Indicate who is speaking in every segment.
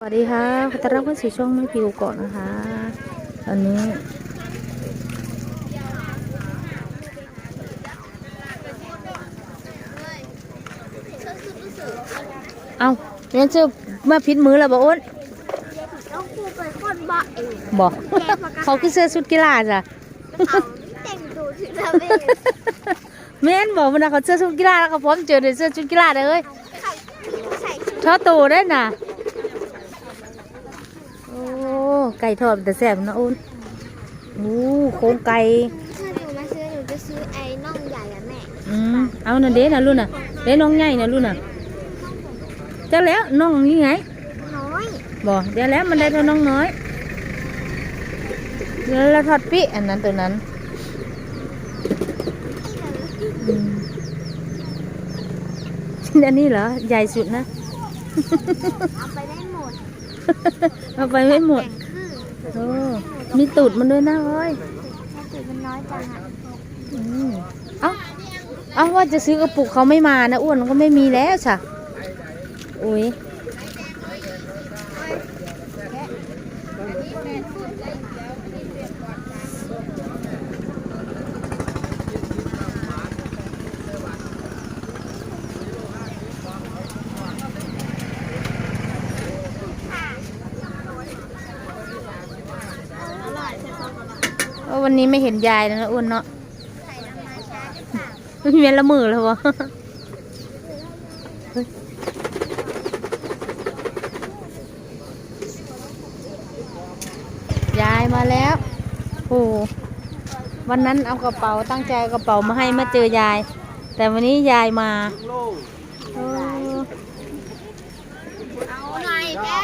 Speaker 1: สวัสดีค่ะขอต้อนรับเข้าสู่ช่องไม่พิวก่อนนะคะตอนนี้เอาเรียนชื่อมาพิดมือแล้วบอกอ้น
Speaker 2: ต้องครูเป็นคนบอกเอง
Speaker 1: บอกเขาคือเสื้อชุดกีฬาจ้ะ
Speaker 2: เขาแต่งตัวถึงทำเอง
Speaker 1: แม่นบอกมันนะเขาเสื้อชุดกีฬาแล้วเขาพร้อมเจอในเสื้อชุดกีฬาเลยเอ้ย
Speaker 2: เขาใส่ชุด
Speaker 1: ชอตูได้น่ะ โอ้ ไก่ทอดแต่แซ่บนะอ้นโอ้โครงไก่
Speaker 2: ถ้าหนูมาซื้อหนูจะซื้อไอ้น่องใหญ่อะแม่
Speaker 1: อืมเอาน่ะเด้น่ะลูกน่ะเด้น้องใหญ่น่ะลูกน่ะเจ้าแล้วน้องนี่ไง
Speaker 2: น้อย
Speaker 1: บอกเดี๋ยวแล้วมันได้เท่าน้องน้อยแล้วเราทอดปิอันนั้นตัวนั้นอืมอันนี้เหรอใหญ่สุดนะ
Speaker 2: เอาไปได้หมด
Speaker 1: เอาไปไม่หมด
Speaker 2: แบ่งครึ่ง
Speaker 1: โอ้มีตูดมันด้วยนะเฮ้ย
Speaker 2: ถ้าเกิดมันน้อยจังอะ
Speaker 1: อืมเอ้าเอ้าว่าจะซื้อกระปุกเขาไม่มานะอ้วนก็ไม่มีแล้วจ้ะอุ้ย วันนี้ไม่เห็นยายแล้วนะอ้วนเนาะ
Speaker 2: ใส่น้ำมันช้าหรือเปล่า
Speaker 1: ไม่มีละมือเลยวะเฮ้ยยายมาแล้วโอ้วันนั้นเอากระเป๋าตั้งใจเอากระเป๋ามาให้มาเจอยาย แต่วันนี้ยายมาเออ
Speaker 2: เอาหน่อยแม่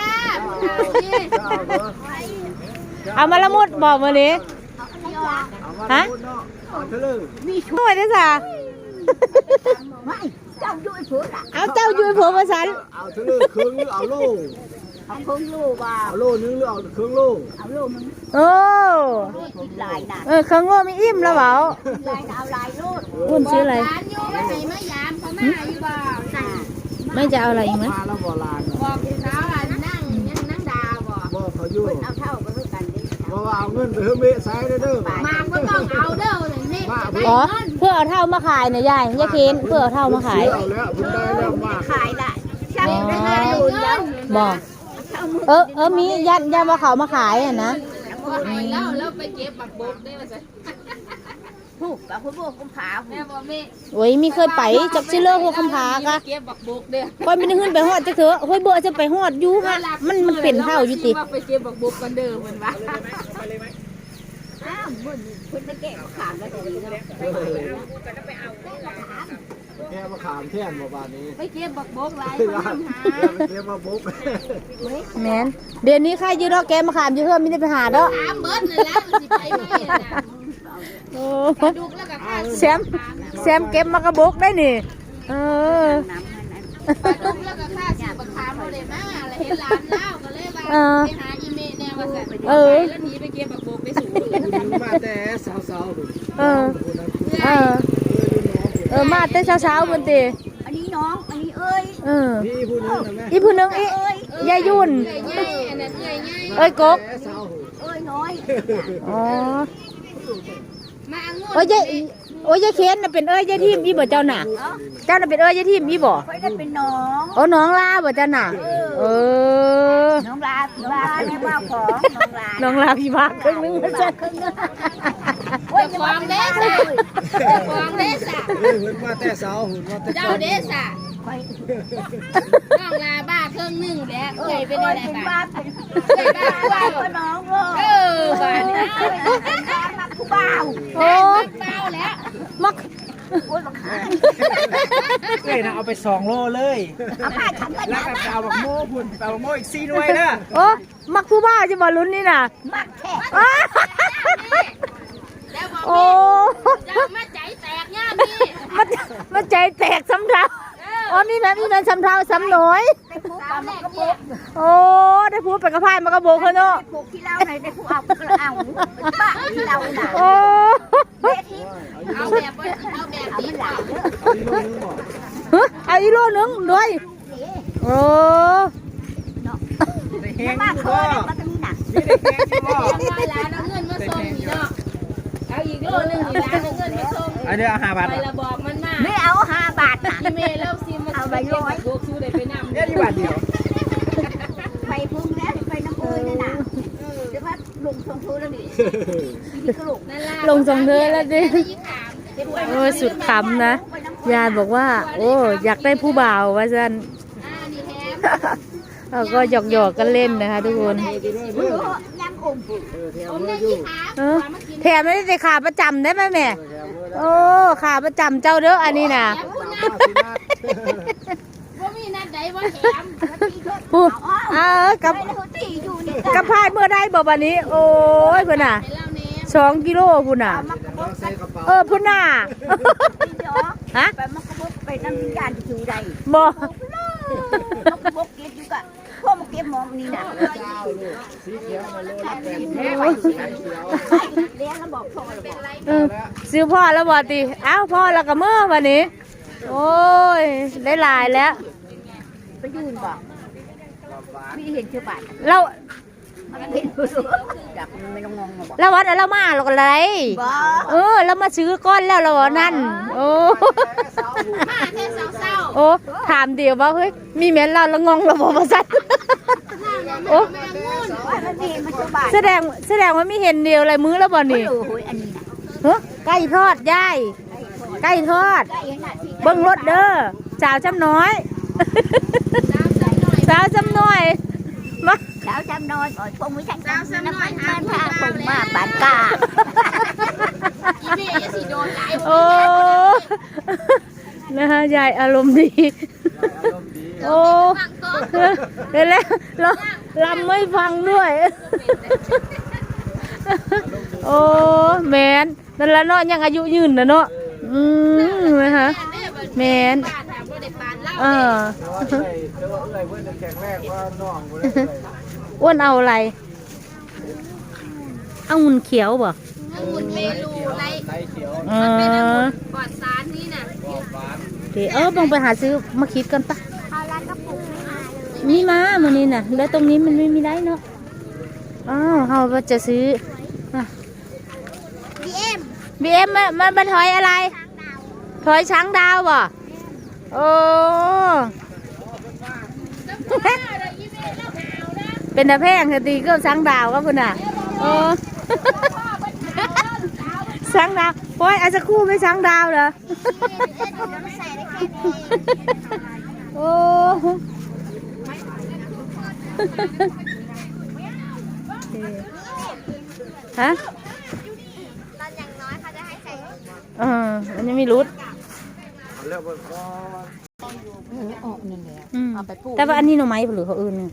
Speaker 1: เอามาละมุดบอกมาดิ ฮะมีช่วยด้วยจ้ะ
Speaker 2: ไม่เจ้าด้วยเพื่อนอะ
Speaker 1: เอาเจ้าอยู่ผัวมาสัน
Speaker 3: เอาเท่านึงครึ่งหรือเอาโล
Speaker 2: เอาครึ่งลูกว่า
Speaker 3: เอาโลนึงหรือเอาครึ่งโล
Speaker 2: เอาลูกมึง
Speaker 1: โอ้
Speaker 2: กินลายน่ะ
Speaker 1: เออเขาโง่ไม่อิ่มแล้วเปล่า
Speaker 2: ลายเอาลายลูก
Speaker 1: อ้วนซื้ออะไร
Speaker 2: ร้านอยู่ไม่ให้มายามเขามาอยู่บ่ใส่
Speaker 1: ไม่จะเอาอะไรอีกไหม
Speaker 3: มาแล้วบ่ลาน
Speaker 2: บอกพี่สาวว่านั่งยังนั่งดาวบ่
Speaker 3: บ่เขาอยู่
Speaker 2: เอาเท่า ก็คือกันดิ
Speaker 3: บ่ว่าเอาเงินไปเฮ้ยเมะใส่เด้อเด้อ
Speaker 2: มาก็ต้องเอาเด้อเลยนี่จะได้
Speaker 1: อ๋อ
Speaker 2: เงิน
Speaker 1: เพื่อเอาเท่ามาขายเนี่ยยายยายเคนเพื่อเอาเท่ามาขาย
Speaker 3: เอาแล้วคุณได้แล้วมาก
Speaker 2: ขายละช่างได้เงินอยู่แล้ว
Speaker 1: บอก เออ เออ มียัดยัดว่าเขามาขายอะนะ
Speaker 4: แล้วแล้วไปเก็บบักบกได้มาสิ
Speaker 2: ผูกกับผู้บกกุมภา
Speaker 4: แม่บอกแม่
Speaker 1: โอ้ยมีเคยไปจับชิเลอร์หัวคำพากะ
Speaker 4: เก็บบักบกเด้อ
Speaker 1: คอยไม่ได้ขึ้นไปฮอดจะเถอะเฮ้ยเบอร์จะไปฮอดอยู่ฮะมันมันเป็นเท่าอยู่ติ
Speaker 4: ว่าไปเก็บบักบกกันเด้อเหมือนว่า
Speaker 2: อ้าวมึงคุณไปแก้ขามแล้วแต่ดีเนาะ
Speaker 3: แค่มาขามแท่นบ่บาดนี้
Speaker 4: ไปเก็บบักบกหลายคน
Speaker 3: ลา
Speaker 4: ทำหา
Speaker 3: เก็บมาบก
Speaker 1: แมนเดี๋ยวนี้ใครยืดดอกแกมาขามอยู่เพิ่มไม่ได้ไปหาดอก
Speaker 4: ถามเบิดเลยแล้วสิไปไหม น่ะ
Speaker 1: โอ้
Speaker 4: ดุกแล้วก็ข้า
Speaker 1: แซมแซมเก็บมากระบกได้นี่เออ
Speaker 4: ปลาดุกแล้วก็ข้าสิบักขามบ่ได้มาแล้วเห็นหลานเล่าก็เลยว่าไปหาอีเมแน่ว่าซั่นไปแล้วหนีไปเก็บบักบกไปสู่
Speaker 3: มาแต่สาวๆดู
Speaker 1: เออเออเออมาแต่เช้าๆบนตี
Speaker 2: อันนี้น้อง อันนี้เอ้ย
Speaker 1: เออ
Speaker 3: พี่ผู้นึงนะแม่
Speaker 1: อีผู้หนึงอียายยุ่น
Speaker 4: ใหญ่อันนั้นใหญ่ใหญ่
Speaker 1: เอ้ยกก
Speaker 3: แต่สาว
Speaker 2: เอ้ยน้อย
Speaker 1: อ๋อ
Speaker 4: มาองุ่น
Speaker 1: โอ้ยยายโอ้ยยายเคนน่ะเป็นเอ้ยยายทิมอีบ่เจ้าน่ะ เจ้าน่ะเป็นเอ้ยยายทิมอีบ่
Speaker 2: ไม่ได้เป็นน้อง
Speaker 1: โอ้น้องลาบ่เจ้าน่ะ เออ
Speaker 2: น้องลาน้องลาเนี่ยว่าของน้องลา
Speaker 1: น้องลาพี่พักครึ่งนึงมาจ้ะ
Speaker 4: เจ้าของเด้สะเจ้าของเด้สะ
Speaker 3: เฮ้ยเพิ่นมาแต่สาวหุ่นมาแต่
Speaker 4: เจ้าเด้สะน้องลาบ้าเครื่องหนึ่งแล้วเคยเป็นอะไร
Speaker 2: เป็น
Speaker 4: บ้า
Speaker 2: บ้าเป็นบ้าก็น้องก็
Speaker 4: เออบ้านี่
Speaker 2: เป็นบ้ามัก ผู้บ่าว
Speaker 1: โอ้
Speaker 4: เปล่าแล้ว
Speaker 1: มัก
Speaker 2: โอ้ยบักขา
Speaker 5: เอ้ยนะเอาไปสองโลเลย
Speaker 2: เอาผ้าฉันกัน
Speaker 5: แล้ว
Speaker 2: นะ
Speaker 5: ก็ไปเอาบักโม่พุ่นไปเอาบักโม่อีกสี่หน่วยนะ
Speaker 1: โอ้มักผู้บ้าจะบ่ลุ้นนี่น่ะ
Speaker 2: มักแค่
Speaker 1: อ้า
Speaker 4: แล้วบอก
Speaker 1: โอ้
Speaker 4: เจ้ามาใจแตกย่ามี
Speaker 1: มันมันใจแตกสำเราอ๋อมีแบบมีแบบสำเราสำหน่อย
Speaker 2: ได้ ผู้กับมันก็บุก
Speaker 1: โอ้ได้พูดไปกระพายมากระโบกเขาเนาะ
Speaker 2: ได้ผู้ที่เล่าไหนได้ผู้เอาก็เอาเป็นบ้าที่เราน่ะ
Speaker 1: โอ้
Speaker 2: เด็ที่
Speaker 4: เอาแบบว่าเอาแบบ
Speaker 2: เอา
Speaker 4: นี้
Speaker 2: มันหลา
Speaker 4: ก่อน
Speaker 2: เยอะ
Speaker 1: ฮะเอาอีโลนึงด้วยโอ้
Speaker 2: เนาะ
Speaker 5: ได้แห้ง
Speaker 2: มา
Speaker 5: อยู่
Speaker 2: เค
Speaker 5: บ่
Speaker 2: ยมาตรงนี้น่ะ
Speaker 5: มีได้แห้งอยู่บ่
Speaker 4: จังว่าร้านเอาเงินมาส่งนี่เนาะเอาอีกโลนึงอีร้านเอาเงินมาส่ง
Speaker 5: อันนี้เอาห้าบาท
Speaker 4: ไป
Speaker 5: บ่
Speaker 4: ละบอกมันมา
Speaker 2: ไม่เอาห้าบาทน่ะ
Speaker 4: อีเมลแล้วซิมมา เอาไปเก็บบักโบกสู้ได้ไปนำ
Speaker 5: เนี่ยที่บาทเดียว
Speaker 2: ไปพุ่งแล้วไปน้ำปืนนั่นน่ะเดี๋ยวว่าลงทงทูแล้วนี่นี่กระโหลก
Speaker 4: นั่นล่ะ
Speaker 1: ลงสองเดือแล้วดิโอ้ยสุดขำนะ ยายบอกว่า โอ้อยากได้ผู้บ่าวว่าซั่น
Speaker 4: อ่านี่แฮม
Speaker 1: เราก็หยอกหยอกกันเล่นนะคะทุกคนแถมไม่ได้แต่ขาประจำได้ไหมแม่ โอ้ขาประจำเจ้าเด้ออันนี้นะ
Speaker 4: ว่ามีนัดใดว่าแฮม
Speaker 1: พูดเออกับ
Speaker 2: ไปแล้วตีอยู่นี่
Speaker 1: กับพายเมื่อได้บอกวันนี้ โอ้ยพุ่นน่ะ
Speaker 4: ไปเล่าแหนม
Speaker 1: สองกิโลพุ่นน่ะ
Speaker 3: ใส่กระเป๋า
Speaker 1: เออพุ่นน่ะ
Speaker 2: เดี๋ยว
Speaker 1: ฮะ
Speaker 2: ไปมันกระบอกไปน้ำวิญญาณอยู่ใด
Speaker 1: บอก
Speaker 2: มันกระบอกเก็บอยู่กะพวกมันเก็บมองนี่น่ะ
Speaker 3: สีเขียวมาโลละแปด
Speaker 2: แม่ไปเลี้ยงแล้วบอกพ่อแล้วบอก
Speaker 1: เออซื้อพ่อแล้วบอกติเอ้าพ่อแล้วก็เมื่อวันนี้ โอ้ย ได้หลายแล้ว
Speaker 2: ไปยืนบอกไม่เห็นเชื่อบาท
Speaker 1: เรา
Speaker 2: มันเห็นอยากไม่ต้องงงมาบอก
Speaker 1: เราวัดเรามาเราก็ไร
Speaker 2: บอก
Speaker 1: เออเรามาซื้อก้อนแล้วเราว่านั่น โอ้
Speaker 4: มาแค่เศร้า
Speaker 1: โอ้ถามเดียวว่าเฮ้ยมีแม่นเราละงงเราบอกว่าสัตว์โอ้
Speaker 4: ๆแม่งุ่น
Speaker 2: ว่ามันเห็นมันเชื่อบาท
Speaker 1: แสดงแสดงว่ามีเห็นเดียวอะไรมือแล้วบ่นี่
Speaker 2: โอ้ยอันนี้นะ
Speaker 1: เฮ้ยไก่ทอดยาย ไก่ทอด
Speaker 2: ได้ยังไงที่
Speaker 1: เบิ้งรถเด้อสาวจำน้อยสาวจำน้อยมา
Speaker 2: เช้าจำนอนก่อนพงไม่ใช่น้ำน้ำมันมันพาพงมาปานกา
Speaker 4: อีเมย์สิโดนหลาย
Speaker 1: โอ้นะฮะยายอารมณ์ดีโอ้เดี๋ยวแล้วเราลำไม่ฟังด้วย โอ้แมนนั่นละเนาะยังอายุยืนนะเนาะ อืมนะคะแมน
Speaker 4: บ้านถามว่าได้ปานเล่า
Speaker 1: เออ
Speaker 3: เอ้ยเดี๋ยวเอ้ยเพิ่นจะแข็งแรงว่าน้องบ่ได้เอ้ย
Speaker 1: อ้วนเอาอะไรเอางุ่นเขียวบ่
Speaker 4: องุ่นเมลูไร
Speaker 3: ไตเขียว
Speaker 1: เอ
Speaker 4: มันเป็นองุ่
Speaker 1: อน
Speaker 4: ปลอดสารนี่น่ะ
Speaker 1: เดี๋ยวเออบังไปหาซื้อมาคิดกันปะ
Speaker 2: เอาร้านกระปุกมาเลย
Speaker 1: มีมามันนี่น่ะ แล้วตรงนี้มันไม่มีได้เนาะอ้าวเราก็จะซื้อ
Speaker 2: บีเอ็ม
Speaker 1: บีเอ็มมันมันมันถอยอะไร ถอยช้างดาวบ่โอ้เป็นตาแพงคดีก็ช้างดาวก็พุ่นน่ะโอ้ช้างดาวโอ้ยอาจจะคู่ไม่ช้างดาวเหรอโอ้ฮะ
Speaker 2: ตอนอย่างน้อยเขาจะให้ใส่
Speaker 1: เออมันยังไม่รู้
Speaker 3: เรียกว่าก็
Speaker 1: แต่ว่าอันนี้หน่อไม้หรือเขาอื่นเนี่ย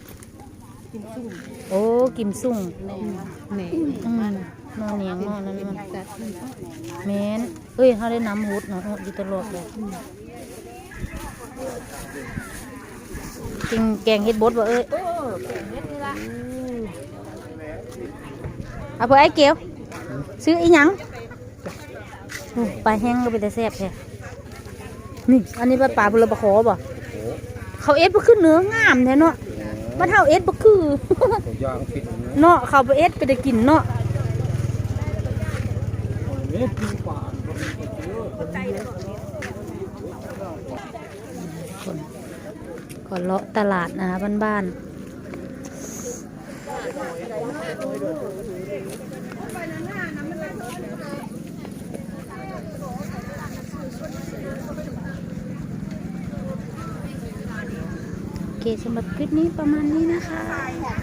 Speaker 1: โอ้ กิมซุ่งอืมนอนเนียงนอนนั่นมันแมนเอ้ยเขาได้น้ำฮุดเนาะดอยู่ตลอดเลยจริงแกงเฮ็ดบดบ่เอ้ยเอาเพื่อไอ้เกียวซื้ออีหยังโอ้ปลาแห้งก็เป็นแต่แซ่บแท้ นี่อันนี้ปลาปลาบุรปลาขอบ่เขาเอ็ดบ่ขึ้นเนื้องามแท้เนาะมันเท่าเอ็ดบ่คือ
Speaker 3: ตัวยางปิด
Speaker 1: เนาะเขาไปเอ็ดไปได้กินเนาะ
Speaker 3: เม็ดปีป่านก็มีก็เจอคนเยอะ
Speaker 1: ก็เลาะตลาดนะคะบ้านๆโอ เคสำหรับคลิปนี้ประมาณนี้นะคะ